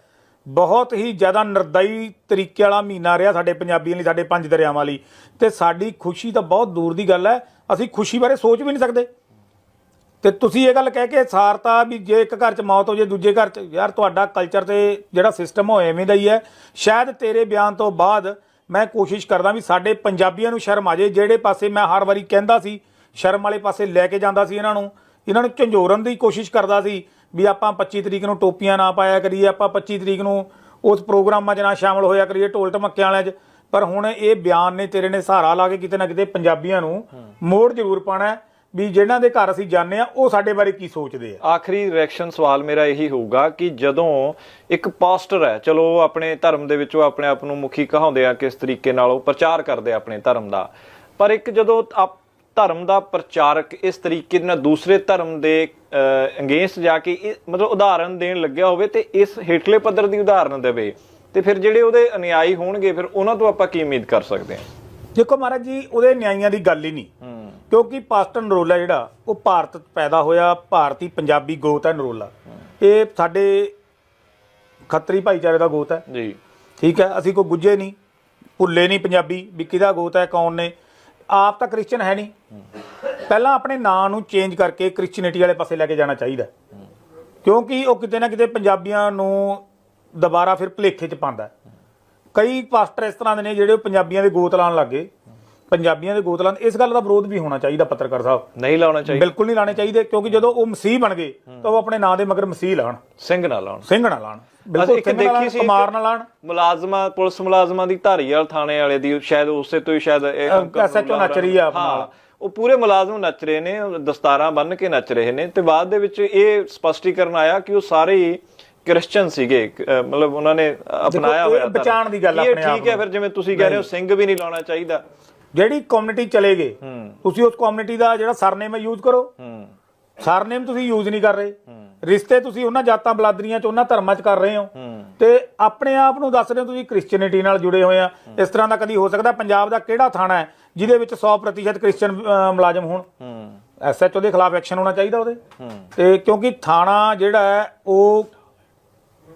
ਬਹੁਤ ਹੀ ਜ਼ਿਆਦਾ ਨਿਰਦਈ ਤਰੀਕੇ ਵਾਲਾ ਮਹੀਨਾ ਰਿਹਾ ਸਾਡੇ ਪੰਜਾਬੀਆਂ ਲਈ ਸਾਡੇ ਪੰਜ ਦਰਿਆਵਾਂ ਲਈ। ਤੇ ਸਾਡੀ ਖੁਸ਼ੀ ਤਾਂ ਬਹੁਤ ਦੂਰ ਦੀ ਗੱਲ ਹੈ। ਅਸੀਂ ਖੁਸ਼ੀ ਬਾਰੇ ਸੋਚ ਵੀ ਨਹੀਂ ਸਕਦੇ। ਤੇ ਤੁਸੀਂ ਇਹ ਗੱਲ ਕਹਿ ਕੇ ਸਾਰਤਾ ਵੀ ਜੇ ਇੱਕ ਘਰ 'ਚ ਮੌਤ ਹੋ ਜੇ ਦੂਜੇ ਘਰ 'ਚ ਯਾਰ ਤੁਹਾਡਾ ਕਲਚਰ ਤੇ ਜਿਹੜਾ ਸਿਸਟਮ ਹੋ ਐਵੇਂ ਦਾ ਹੀ ਹੈ। ਸ਼ਾਇਦ ਤੇਰੇ ਬਿਆਨ ਤੋਂ ਬਾਅਦ ਮੈਂ ਕੋਸ਼ਿਸ਼ ਕਰਦਾ ਵੀ ਸਾਡੇ ਪੰਜਾਬੀਆਂ ਨੂੰ ਸ਼ਰਮ ਆ ਜੇ ਜਿਹੜੇ ਪਾਸੇ ਮੈਂ ਹਰ ਵਾਰੀ ਕਹਿੰਦਾ ਸੀ ਸ਼ਰਮ ਵਾਲੇ ਪਾਸੇ ਲੈ ਕੇ ਜਾਂਦਾ ਸੀ ਇਹਨਾਂ ਨੂੰ। ਇਹਨਾਂ ਨੂੰ ਝੰਜੋਰਨ ਦੀ ਕੋਸ਼ਿਸ਼ ਕਰਦਾ ਸੀ ਵੀ ਆਪਾਂ 25 ਤਰੀਕ ਨੂੰ ਟੋਪੀਆਂ ਨਾ ਪਾਇਆ ਕਰੀਏ ਆਪਾਂ 25 ਤਰੀਕ ਨੂੰ ਉਸ ਪ੍ਰੋਗਰਾਮਾਂ 'ਚ ਨਾ ਸ਼ਾਮਲ ਹੋਇਆ ਕਰੀਏ ਢੋਲ ਢਮੱਕਿਆਂ ਵਾਲਿਆਂ 'ਚ। ਪਰ ਹੁਣ ਇਹ ਬਿਆਨ ਨੇ ਤੇਰੇ ਨੇ ਸਹਾਰਾ ਲਾ ਕੇ ਕਿਤੇ ਨਾ ਕਿਤੇ ਪੰਜਾਬੀਆਂ ਨੂੰ ਮੋੜ ਜ਼ਰੂਰ ਪਾਣਾ ਵੀ ਜਿਹਨਾਂ ਦੇ ਘਰ ਅਸੀਂ ਜਾਂਦੇ ਆ ਉਹ ਸਾਡੇ ਬਾਰੇ ਕੀ ਸੋਚਦੇ ਆ? ਆਖਰੀ ਰਿਐਕਸ਼ਨ ਸਵਾਲ ਮੇਰਾ ਇਹੀ ਹੋਊਗਾ ਕਿ ਜਦੋਂ ਇੱਕ ਪਾਸਟਰ ਹੈ ਚਲੋ ਆਪਣੇ ਧਰਮ ਦੇ ਵਿੱਚੋਂ ਆਪਣੇ ਆਪ ਨੂੰ ਮੁਖੀ ਕਹਾਉਂਦੇ ਆ ਕਿਸ ਤਰੀਕੇ ਨਾਲ ਉਹ ਪ੍ਰਚਾਰ ਕਰਦੇ ਆ ਆਪਣੇ ਧਰਮ ਦਾ। ਪਰ ਇੱਕ ਜਦੋਂ ਧਰਮ ਦਾ ਪ੍ਰਚਾਰਕ ਇਸ ਤਰੀਕੇ ਨਾਲ ਦੂਸਰੇ ਧਰਮ ਦੇ ਅਗੇਂਸਟ ਜਾ ਕੇ ਮਤਲਬ ਉਦਾਹਰਨ ਦੇਣ ਲੱਗਿਆ ਹੋਵੇ ਤੇ ਇਸ ਹੇਠਲੇ ਪੱਧਰ ਦੀ ਉਦਾਹਰਨ ਦੇਵੇ ਤੇ ਫਿਰ ਜਿਹੜੇ ਉਹਦੇ ਅਨੁਯਾਈ ਹੋਣਗੇ ਫਿਰ ਉਹਨਾਂ ਤੋਂ ਆਪਾਂ ਕੀ ਉਮੀਦ ਕਰ ਸਕਦੇ ਹਾਂ? ਦੇਖੋ ਮਹਾਰਾਜ ਜੀ ਉਹਦੇ ਨਿਆਂਇਆਂ ਦੀ ਗੱਲ ਹੀ ਨਹੀਂ। ਕਿਉਂਕਿ ਪਾਸਟਰ ਨਰੋਲਾ ਜਿਹੜਾ ਉਹ ਭਾਰਤ ਪੈਦਾ ਹੋਇਆ ਭਾਰਤੀ ਪੰਜਾਬੀ ਗੋਤ ਹੈ ਨਰੋਲਾ। ਇਹ ਸਾਡੇ ਖੱਤਰੀ ਭਾਈਚਾਰੇ ਦਾ ਗੋਤ ਹੈ। ਜੀ। ਠੀਕ ਹੈ ਅਸੀਂ ਕੋਈ ਗੁੱਜੇ ਨਹੀਂ ਭੁੱਲੇ ਨਹੀਂ ਪੰਜਾਬੀ ਵੀ ਕਿਹਦਾ ਗੋਤ ਹੈ ਕੌਣ ਨੇ। ਆਪ ਤਾਂ ਕ੍ਰਿਸਚੀਅਨ ਹੈ ਨਹੀਂ। ਪਹਿਲਾਂ ਆਪਣੇ ਨਾਂ ਨੂੰ ਚੇਂਜ ਕਰਕੇ ਕ੍ਰਿਸਚੀਅਨਿਟੀ ਵਾਲੇ ਪਾਸੇ ਲੈ ਕੇ ਜਾਣਾ ਚਾਹੀਦਾ। ਕਿਉਂਕਿ ਉਹ ਕਿਤੇ ਨਾ ਕਿਤੇ ਪੰਜਾਬੀਆਂ ਨੂੰ ਦੁਬਾਰਾ ਫਿਰ ਭੁਲੇਖੇ 'ਚ ਪਾਉਂਦਾ। ਕਈ ਪਾਸਟਰ ਇਸ ਤਰ੍ਹਾਂ ਦੇ ਨੇ ਜਿਹੜੇ ਪੰਜਾਬੀਆਂ ਦੇ ਗੋਤ ਲਾਉਣ ਲੱਗੇ ਪੰਜਾਬੀਆਂ ਦੇ ਗੋਤ ਲਾਉਣ ਇਸ ਗੱਲ ਦਾ ਵਿਰੋਧ ਵੀ ਹੋਣਾ ਚਾਹੀਦਾ ਪੱਤਰਕਾਰ ਸਾਹਿਬ। ਨਹੀਂ ਲਾਉਣਾ ਚਾਹੀਦਾ। ਬਿਲਕੁਲ ਨਹੀਂ ਲਾਣੇ ਚਾਹੀਦੇ ਕਿਉਂਕਿ ਜਦੋਂ ਉਹ ਮਸੀਹ ਬਣ ਗਏ ਤਾਂ ਉਹ ਆਪਣੇ ਨਾਂ ਦੇ ਮਗਰ ਮਸੀਹ ਲਾਣ ਸਿੰਘ ਨਾ ਲਾਉਣ। ਸਿੰਘ ਨਾ ਲਾਣ ਬਿਲਕੁਲ ਇੱਕ ਲਾਣ ਦੇਖੀ ਸੀ ਕੁਮਾਰ ਨਾ ਲਾਣ ਮੁਲਾਜ਼ਮਾਂ ਪੁਲਿਸ ਮੁਲਾਜ਼ਮਾਂ ਦੀ ਧਾਰੀਵਾਲ ਥਾਣੇ ਵਾਲੇ ਦੀ ਸ਼ਾਇਦ ਉਸੇ ਤੋਂ ਹੀ ਸ਼ਾਇਦ ਇਹ ਅੰਕਲ SHO ਨੂਰੁੱਲਾ ਨੱਚ ਰਹੀ ਆ ਨਾਲ। ਉਹ ਪੂਰੇ ਮੁਲਾਜ਼ਮ ਨੱਚ ਰਹੇ ਨੇ ਦਸਤਾਰਾਂ ਬੰਨ੍ਹ ਕੇ ਨੱਚ ਰਹੇ ਨੇ ਤੇ ਬਾਅਦ ਦੇ ਵਿੱਚ ਇਹ ਸਪਸ਼ਟੀਕਰਨ ਆਇਆ ਕਿ ਉਹ ਸਾਰੇ ਹੀ ਕ੍ਰਿਸਚੀਅਨ ਸੀਗੇ ਮਤਲਬ ਉਹਨਾਂ ਨੇ ਅਪਣਾਇਆ ਹੋਇਆ ਦੀ ਗੱਲ ਕੀ ਇਹ ਆਪਣੇ ਆਪ ਠੀਕ ਹੈ। ਫਿਰ ਜਿਵੇਂ ਤੁਸੀਂ ਕਹਿ ਰਹੇ ਹੋ ਸਿੰਘ ਵੀ ਨਹੀਂ ਲਾਉਣਾ ਚਾਹੀਦਾ। ਜਿਹੜੀ ਕਮਿਊਨਿਟੀ ਚਲੇ ਗਏ ਤੁਸੀਂ ਉਸ ਕਮਿਊਨਿਟੀ ਦਾ ਜਿਹੜਾ ਸਰਨੇਮ ਹੈ ਯੂਜ਼ ਕਰੋ। ਸਰਨੇਮ ਤੁਸੀਂ ਯੂਜ਼ ਨਹੀਂ ਕਰ ਰਹੇ। ਰਿਸ਼ਤੇ ਤੁਸੀਂ ਉਹਨਾਂ ਜਾਤਾਂ ਬਲਾਦਰੀਆਂ ਚ ਉਹਨਾਂ ਧਰਮਾਂ ਚ ਕਰ ਰਹੇ ਹੋ। ਤੇ ਆਪਣੇ ਆਪ ਨੂੰ ਦੱਸ ਰਹੇ ਹੋ ਤੁਸੀਂ ਕ੍ਰਿਸਚੀਅਨਿਟੀ ਨਾਲ ਜੁੜੇ ਹੋਏ ਆ। ਇਸ ਤਰ੍ਹਾਂ ਦਾ ਕਦੀ ਹੋ ਸਕਦਾ ਪੰਜਾਬ ਦਾ ਕਿਹੜਾ ਥਾਣਾ ਹੈ ਜਿਹਦੇ ਵਿੱਚ 100% ਕ੍ਰਿਸਚੀਅਨ ਮੁਲਾਜ਼ਮ ਹੋਣ। ਐਸਐਚਓ ਦੇ ਖਿਲਾਫ ਐਕਸ਼ਨ ਹੋਣਾ ਚਾਹੀਦਾ ਉਹਦੇ। ਤੇ ਕਿਉਂਕਿ ਥਾਣਾ ਜਿਹੜਾ ਹੈ ਉਹ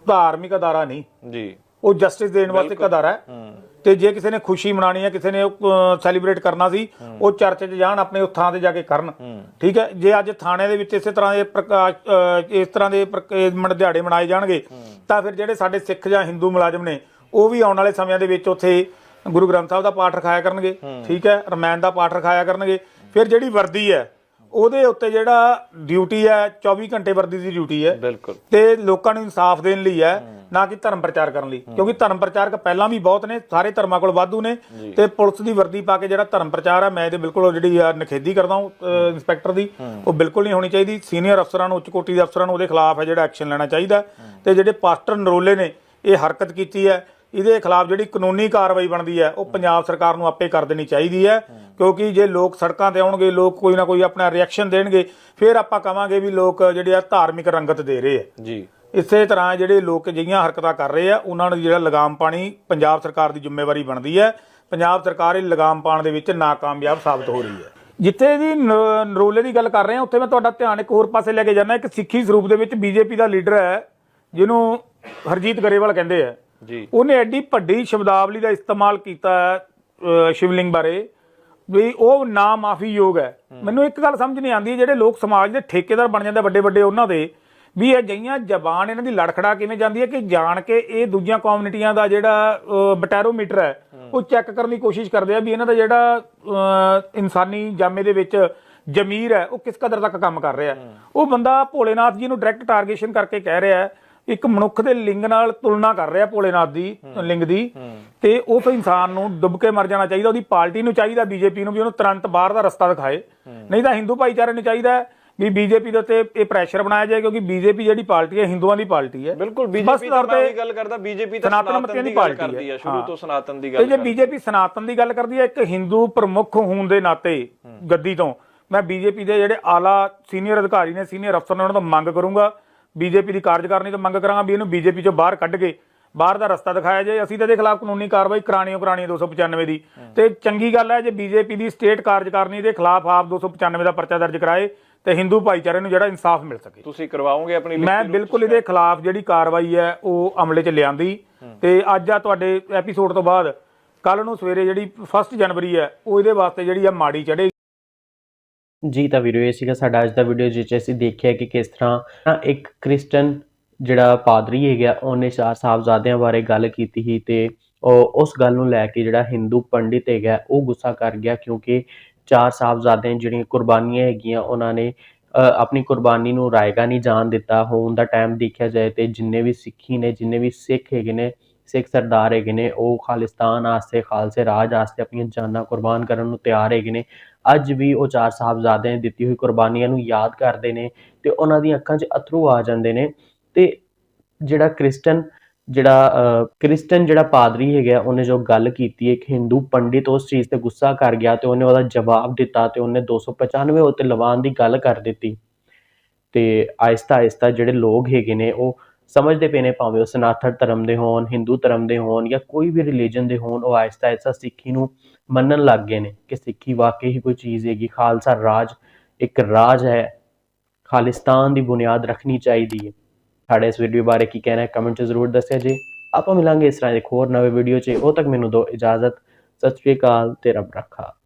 ਧਾਰਮਿਕ ਅਦਾਰਾ ਨਹੀਂ। ਜੀ। ਉਹ ਜਸਟਿਸ ਦੇਣ ਵਾਸਤੇ ਇੱਕ ਅਦਾਰਾ ਹੂੰ। ਤੇ ਜੇ ਕਿਸੇ ਨੇ ਖੁਸ਼ੀ ਮਨਾਣੀ ਹੈ ਕਿਸੇ ਨੇ ਸੈਲੀਬ੍ਰੇਟ ਕਰਨਾ ਸੀ ਉਹ ਚਰਚ 'ਚ ਜਾਣ ਆਪਣੇ ਉਸ ਥਾਂ ਤੇ ਜਾ ਕੇ ਕਰਨ। ਠੀਕ ਹੈ? ਜੇ ਅੱਜ ਥਾਣੇ ਦੇ ਵਿੱਚ ਇਸੇ ਤਰ੍ਹਾਂ ਦੇ ਪ੍ਰਕਾਸ਼ ਇਸ ਤਰ੍ਹਾਂ ਦੇ ਮਨ- ਦਿਹਾੜੇ ਮਨਾਏ ਜਾਣਗੇ ਤਾਂ ਫਿਰ ਜਿਹੜੇ ਸਾਡੇ ਸਿੱਖ ਜਾਂ ਹਿੰਦੂ ਮੁਲਾਜ਼ਮ ਨੇ ਉਹ ਵੀ ਆਉਣ ਵਾਲੇ ਸਮਿਆਂ ਦੇ ਵਿੱਚ ਉੱਥੇ ਗੁਰੂ ਗ੍ਰੰਥ ਸਾਹਿਬ ਦਾ ਪਾਠ ਰਖਾਇਆ ਕਰਨਗੇ। ਠੀਕ ਹੈ? ਰਮਾਇਣ ਦਾ ਪਾਠ ਰਖਾਇਆ ਕਰਨਗੇ। ਫਿਰ ਜਿਹੜੀ ਵਰਦੀ ਹੈ ਉਹਦੇ ਉੱਤੇ ਜਿਹੜਾ ਡਿਊਟੀ ਹੈ 24 ਘੰਟੇ ਵਰਦੀ ਦੀ ਡਿਊਟੀ ਹੈ। ਬਿਲਕੁਲ। ਤੇ ਲੋਕਾਂ ਨੂੰ ਇਨਸਾਫ ਦੇਣ ਲਈ ਹੈ ਨਾ ਕਿ ਧਰਮ ਪ੍ਰਚਾਰ ਕਰਨ ਲਈ। ਕਿਉਂਕਿ ਧਰਮ ਪ੍ਰਚਾਰਕ ਪਹਿਲਾਂ ਵੀ ਬਹੁਤ ਨੇ ਸਾਰੇ ਧਰਮਾਂ ਕੋਲ ਵਾਧੂ ਨੇ। ਤੇ ਪੁਲਿਸ ਦੀ ਵਰਦੀ ਪਾ ਕੇ ਜਿਹੜਾ ਧਰਮ ਪ੍ਰਚਾਰ ਹੈ ਮੈਂ ਇਹਦੇ ਬਿਲਕੁਲ ਜਿਹੜੀ ਆ ਨਖੇਦੀ ਕਰਦਾ ਹਾਂ ਇੰਸਪੈਕਟਰ ਦੀ। ਉਹ ਬਿਲਕੁਲ ਨਹੀਂ ਹੋਣੀ ਚਾਹੀਦੀ। ਸੀਨੀਅਰ ਅਫਸਰਾਂ ਨੂੰ ਉੱਚ ਕੋਟੀ ਦੇ ਅਫਸਰਾਂ ਨੂੰ ਉਹਦੇ ਖਿਲਾਫ ਹੈ ਜਿਹੜਾ ਐਕਸ਼ਨ ਲੈਣਾ ਚਾਹੀਦਾ। ਤੇ ਜਿਹੜੇ ਪਾਸਟਰ ਨਰੋਲੇ ਨੇ ਇਹ ਹਰਕਤ ਕੀਤੀ ਹੈ। ਇਹਦੇ ਖਿਲਾਫ ਜਿਹੜੀ ਕਾਨੂੰਨੀ ਕਾਰਵਾਈ ਬਣਦੀ ਹੈ ਉਹ ਪੰਜਾਬ ਸਰਕਾਰ ਨੂੰ ਆਪੇ ਕਰ ਦੇਣੀ ਚਾਹੀਦੀ ਹੈ। ਕਿਉਂਕਿ ਜੇ ਲੋਕ ਸੜਕਾਂ ਤੇ ਆਉਣਗੇ ਲੋਕ ਕੋਈ ਨਾ ਕੋਈ ਆਪਣਾ ਰਿਐਕਸ਼ਨ ਦੇਣਗੇ ਫਿਰ ਆਪਾਂ ਕਵਾਂਗੇ ਵੀ ਲੋਕ ਜਿਹੜੇ ਆ ਧਾਰਮਿਕ ਰੰਗਤ ਦੇ ਰਹੇ ਆ ਜੀ। ਇਸੇ ਤਰ੍ਹਾਂ ਜਿਹੜੇ ਲੋਕ ਜਿਹੀਆਂ ਹਰਕਤਾਂ ਕਰ ਰਹੇ ਆ ਉਹਨਾਂ ਨੂੰ ਜਿਹੜਾ ਲਗਾਮ ਪਾਣੀ ਪੰਜਾਬ ਸਰਕਾਰ ਦੀ ਜ਼ਿੰਮੇਵਾਰੀ ਬਣਦੀ ਹੈ। ਪੰਜਾਬ ਸਰਕਾਰ ਇਹ ਲਗਾਮ ਪਾਉਣ ਦੇ ਵਿੱਚ ਨਾਕਾਮਯਾਬ ਸਾਬਤ ਹੋ ਰਹੀ ਹੈ। ਜਿੱਥੇ ਦੀ ਨ- ਨਰੋਲੇ ਦੀ ਗੱਲ ਕਰ ਰਹੇ ਆ ਉੱਥੇ ਮੈਂ ਤੁਹਾਡਾ ਧਿਆਨ ਇੱਕ ਹੋਰ ਪਾਸੇ ਲੈ ਕੇ ਜਾਣਾ ਇੱਕ ਸਿੱਖੀ ਸਰੂਪ ਦੇ ਵਿੱਚ ਬੀਜੇਪੀ ਦਾ ਲੀਡਰ ਹੈ ਜਿਹਨੂੰ ਹਰਜੀਤ ਗਰੇਵਾਲ ਕਹਿੰਦੇ ਆ। ਜੀ। ਉਹਨੇ ਐਡੀ ਵੱਡੀ ਸ਼ਬਦਾਵਲੀ ਦਾ ਇਸਤੇਮਾਲ ਕੀਤਾ ਸ਼ਿਵਲਿੰਗ ਬਾਰੇ ਵੀ ਉਹ ਨਾ ਮਾਫੀ ਯੋਗ ਹੈ। ਮੈਨੂੰ ਇੱਕ ਗੱਲ ਸਮਝ ਨਹੀਂ ਆਉਂਦੀ ਜਿਹੜੇ ਲੋਕ ਸਮਾਜ ਦੇ ਠੇਕੇਦਾਰ ਬਣ ਜਾਂਦੇ ਵੱਡੇ ਵੱਡੇ ਉਹਨਾਂ ਦੇ ਵੀ ਇਹ ਜਈਆਂ ਜ਼ਬਾਨ ਇਹਨਾਂ ਦੀ ਲੜਖੜਾ ਕਿਵੇਂ ਜਾਂਦੀ ਹੈ ਕਿ ਜਾਣ ਕੇ ਇਹ ਦੂਜੀਆਂ ਕਮਿਊਨਿਟੀਆਂ ਦਾ ਜਿਹੜਾ ਬਟੈਰੋਮੀਟਰ ਹੈ ਉਹ ਚੈੱਕ ਕਰਨ ਦੀ ਕੋਸ਼ਿਸ਼ ਕਰਦੇ ਆ ਵੀ ਇਹਨਾਂ ਦਾ ਜਿਹੜਾ ਇਨਸਾਨੀ ਜਾਮੇ ਦੇ ਵਿੱਚ ਜ਼ਮੀਰ ਹੈ ਉਹ ਕਿਸ ਕਦਰ ਤੱਕ ਕੰਮ ਕਰ ਰਿਹਾ। ਉਹ ਬੰਦਾ ਭੋਲੇਨਾਥ ਜੀ ਨੂੰ ਡਾਇਰੈਕਟ ਟਾਰਗੇਸ਼ਨ ਕਰਕੇ ਕਹਿ ਰਿਹਾ ਹੈ ਇੱਕ ਮਨੁੱਖ ਦੇ ਲਿੰਗ ਨਾਲ ਤੁਲਨਾ ਕਰ ਰਿਹਾ ਭੋਲੇਨਾਥ ਦੀ ਲਿੰਗ ਦੀ। ਤੇ ਉਸ ਇਨਸਾਨ ਨੂੰ ਡੁੱਬ ਕੇ ਮਰ ਜਾਣਾ ਚਾਹੀਦਾ ਉਹਦੀ ਪਾਰਟੀ ਨੂੰ ਚਾਹੀਦਾ ਬੀਜੇਪੀ ਨੂੰ ਵੀ ਉਹਨੂੰ ਤੁਰੰਤ ਬਾਹਰ ਦਾ ਰਸਤਾ ਦਿਖਾਏ। ਨਹੀਂ ਤਾਂ ਹਿੰਦੂ ਭਾਈਚਾਰੇ ਨੂੰ ਚਾਹੀਦਾ ਵੀ ਬੀਜੇਪੀ ਦੇ ਉੱਤੇ ਇਹ ਪ੍ਰੈਸ਼ਰ ਬਣਾਇਆ ਜਾਏ ਕਿਉਂਕਿ ਬੀਜੇਪੀ ਜਿਹੜੀ ਪਾਰਟੀ ਹੈ ਹਿੰਦੂਆਂ ਦੀ ਪਾਰਟੀ ਹੈ। ਬਿਲਕੁਲ ਬੀਜੇਪੀ ਦਾ ਮੈਂ ਤੇ ਗੱਲ ਕਰਦਾ ਬੀਜੇਪੀ ਤਾਂ ਸਨਾਤਨ ਦੀ ਗੱਲ ਪਾਰਟੀ ਕਰਦੀ ਹੈ ਸ਼ੁਰੂ। ਤੋਂ ਸਨਾਤਨ ਦੀ ਤੇ ਗੱਲ ਜੇ ਕਰਦੀ ਬੀਜੇਪੀ ਸਨਾਤਨ ਦੀ ਗੱਲ ਕਰਦੀ ਹੈ ਇੱਕ ਹਿੰਦੂ ਪ੍ਰਮੁੱਖ ਹੋਣ ਦੇ ਨਾਤੇ ਗੱਦੀ ਤੋਂ ਮੈਂ ਬੀਜੇਪੀ ਦੇ ਜਿਹੜੇ ਆਲਾ ਸੀਨੀਅਰ ਅਧਿਕਾਰੀ ਨੇ ਸੀਨੀਅਰ ਅਫਸਰ ਨੇ ਉਹਨਾਂ ਤੋਂ ਮੰਗ ਕਰੂੰਗਾ ਬੀਜੇਪੀ ਦੀ ਕਾਰਜਕਾਰਨੀ ਤੋਂ ਮੰਗ ਕਰਾਂਗਾ ਵੀ ਇਹਨੂੰ ਬੀਜੇਪੀ ਚੋਂ ਬਾਹਰ ਕੱਢ ਕੇ ਬਾਹਰ ਦਾ ਰਸਤਾ ਦਿਖਾਇਆ ਜਾਏ। ਅਸੀਂ ਤਾਂ ਇਹਦੇ ਖਿਲਾਫ ਕਾਨੂੰਨੀ ਕਾਰਵਾਈ ਕਰਾਣੀ ਓ ਕਰਾਣੀ ਹੈ 295 ਦੀ। ਤੇ ਚੰਗੀ ਗੱਲ ਹੈ ਜੇ ਬੀਜੇਪੀ ਦੀ ਸਟੇਟ ਕਾਰਜਕਾਰਨੀ ਦੇ ਖਿਲਾਫ ਆਪ 295 ਦਾ ਪਰਚਾ ਦਰਜ ਕਰਾਏ ਤੇ ਹਿੰਦੂ ਭਾਈਚਾਰੇ ਨੂੰ ਜਿਹੜਾ ਇਨਸਾਫ ਮਿਲ ਸਕੇ। ਤੁਸੀਂ ਕਰਵਾਓਗੇ ਆਪਣੀ ਮੈਂ ਬਿਲਕੁਲ ਇਹਦੇ ਖਿਲਾਫ ਜਿਹੜੀ ਕਾਰਵਾਈ ਹੈ ਉਹ ਅਮਲੇ 'ਚ ਲਿਆਂਦੀ। ਤੇ ਅੱਜ ਆ ਤੁਹਾਡੇ ਐਪੀਸੋਡ ਤੋਂ ਬਾਅਦ ਕੱਲ ਨੂੰ ਸਵੇਰੇ ਜਿਹੜੀ 1 ਜਨਵਰੀ ਹੈ ਉਹ ਇਹਦੇ ਵਾਸਤੇ ਜਿਹੜੀ ਆ ਮਾੜੀ ਚੜੇ ਜੀ ਤਾਂ ਵੀਡੀਓ ਇਹ ਸੀਗਾ ਸਾਡਾ ਅੱਜ ਦਾ ਵੀਡੀਓ ਜਿਸ 'ਚ ਅਸੀਂ ਦੇਖਿਆ ਕਿ ਕਿਸ ਤਰ੍ਹਾਂ ਨਾ ਇੱਕ ਕ੍ਰਿਸਚਨ ਜਿਹੜਾ ਪਾਦਰੀ ਹੈਗਾ, ਉਹਨੇ ਚਾਰ ਸਾਹਿਬਜ਼ਾਦਿਆਂ ਬਾਰੇ ਗੱਲ ਕੀਤੀ ਸੀ ਤੇ ਉਹ ਉਸ ਗੱਲ ਨੂੰ ਲੈ ਕੇ ਜਿਹੜਾ ਹਿੰਦੂ ਪੰਡਿਤ ਹੈਗਾ, ਉਹ ਗੁੱਸਾ ਕਰ ਗਿਆ ਕਿਉਂਕਿ ਚਾਰ ਸਾਹਿਬਜ਼ਾਦਿਆਂ ਜਿਹੜੀਆਂ ਕੁਰਬਾਨੀਆਂ ਹੈਗੀਆਂ, ਉਹਨਾਂ ਨੇ ਆਪਣੀ ਕੁਰਬਾਨੀ ਨੂੰ ਰਾਏਗਾ ਨਹੀਂ ਜਾਣ ਦਿੱਤਾ। ਹੋਣ ਦਾ ਟਾਈਮ ਦੇਖਿਆ ਜਾਏ ਤੇ ਜਿੰਨੇ ਵੀ ਸਿੱਖੀ ਨੇ, ਜਿੰਨੇ ਵੀ ਸਿੱਖ ਹੈਗੇ ਨੇ ਸਿੱਖ ਸਰਦਾਰ ਹੈਗੇ ਨੇ, ਉਹ ਖਾਲਿਸਤਾਨ ਵਾਸਤੇ ਖਾਲਸੇ ਰਾਜ ਵਾਸਤੇ ਆਪਣੀਆਂ ਜਾਨਾਂ ਕੁਰਬਾਨ ਕਰਨ ਨੂੰ ਤਿਆਰ ਹੈਗੇ ਨੇ। ਅੱਜ ਵੀ ਉਹ ਚਾਰ ਸਾਹਿਬਜ਼ਾਦਿਆਂ ਨੇ ਦਿੱਤੀ ਹੋਈ ਕੁਰਬਾਨੀਆਂ ਨੂੰ ਯਾਦ ਕਰਦੇ ਨੇ ਤੇ ਉਹਨਾਂ ਦੀਆਂ ਅੱਖਾਂ 'ਚ ਅਥਰੂ ਆ ਜਾਂਦੇ ਨੇ ਤੇ ਜਿਹੜਾ ਕ੍ਰਿਸਚਨ ਜਿਹੜਾ ਕ੍ਰਿਸਚਨ ਜਿਹੜਾ ਪਾਦਰੀ ਹੈਗਾ ਉਹਨੇ ਜੋ ਗੱਲ ਕੀਤੀ, ਇੱਕ ਹਿੰਦੂ ਪੰਡਿਤ ਉਸ ਚੀਜ਼ ਤੇ ਗੁੱਸਾ ਕਰ ਗਿਆ ਤੇ ਉਹਨੇ ਉਹਦਾ ਜਵਾਬ ਦਿੱਤਾ ਤੇ ਉਹਨੇ 295 ਉੱਤੇ ਲਵਾਉਣ ਦੀ ਗੱਲ ਕਰ ਦਿੱਤੀ। ਤੇ ਆਇਸਤਾ ਆਹਿਸਤਾ ਜਿਹੜੇ ਲੋਕ ਹੈਗੇ ਨੇ, ਉਹ ਸਮਝਦੇ ਪਏ ਨੇ ਭਾਵੇਂ ਉਹ ਸਨਾਤਨ ਧਰਮ ਦੇ ਹੋਣ, ਹਿੰਦੂ ਧਰਮ ਦੇ ਹੋਣ ਜਾਂ ਕੋਈ ਵੀ ਰਿਲੀਜਨ ਦੇ ਹੋਣ, ਉਹ ਆਹਿਸਤਾ ਆਹਿਸਤਾ ਸਿੱਖੀ ਨੂੰ ਮੰਨਣ ਲੱਗ ਗਏ ਨੇ ਕਿ ਸਿੱਖੀ ਵਾਕਈ ਹੀ ਕੋਈ ਚੀਜ਼ ਹੈਗੀ। ਖਾਲਸਾ ਰਾਜ ਇੱਕ ਰਾਜ ਹੈ। ਖਾਲਿਸਤਾਨ ਦੀ ਬੁਨਿਆਦ ਰੱਖਣੀ ਚਾਹੀਦੀ ਹੈ। ਸਾਡੇ ਇਸ ਵੀਡੀਓ ਬਾਰੇ ਕੀ ਕਹਿਣਾ ਹੈ ਕਮੈਂਟ 'ਚ ਜ਼ਰੂਰ ਦੱਸਿਆ ਜੀ। ਆਪਾਂ ਮਿਲਾਂਗੇ ਇਸ ਤਰ੍ਹਾਂ ਦੇ ਹੋਰ ਨਵੇਂ ਵੀਡੀਓ 'ਚ। ਉਹ ਤੱਕ ਮੈਨੂੰ ਦਿਓ ਇਜਾਜ਼ਤ। ਸਤਿ ਸ਼੍ਰੀ ਅਕਾਲ ਤੇ ਰੱਬ ਰੱਖਾ।